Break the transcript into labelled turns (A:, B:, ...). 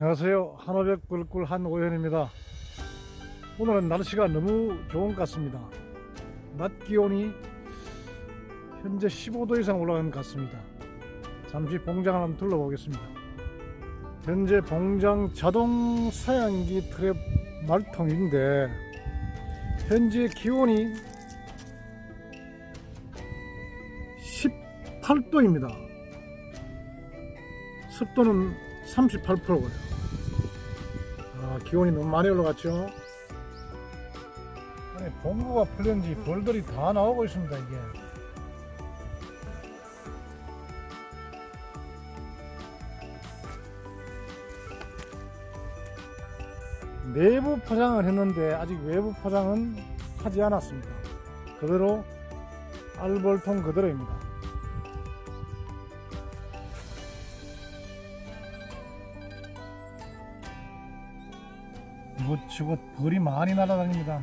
A: 안녕하세요. 한오백 꿀꿀 한오현입니다. 오늘은 날씨가 너무 좋은 것 같습니다. 낮 기온이 현재 15도 이상 올라간 것 같습니다. 잠시 봉장을 한번 둘러보겠습니다. 현재 봉장 자동 사양기 트랩 말통인데 현재 기온이 18도입니다. 습도는 38%고요. 아, 기온이 너무 많이 올라갔죠? 아니, 봉구가 풀렸는지 벌들이 다 나오고 있습니다, 이게. 내부 포장을 했는데 아직 외부 포장은 하지 않았습니다. 그대로 알볼통 그대로입니다. 이곳저곳 벌이 많이 날아다닙니다.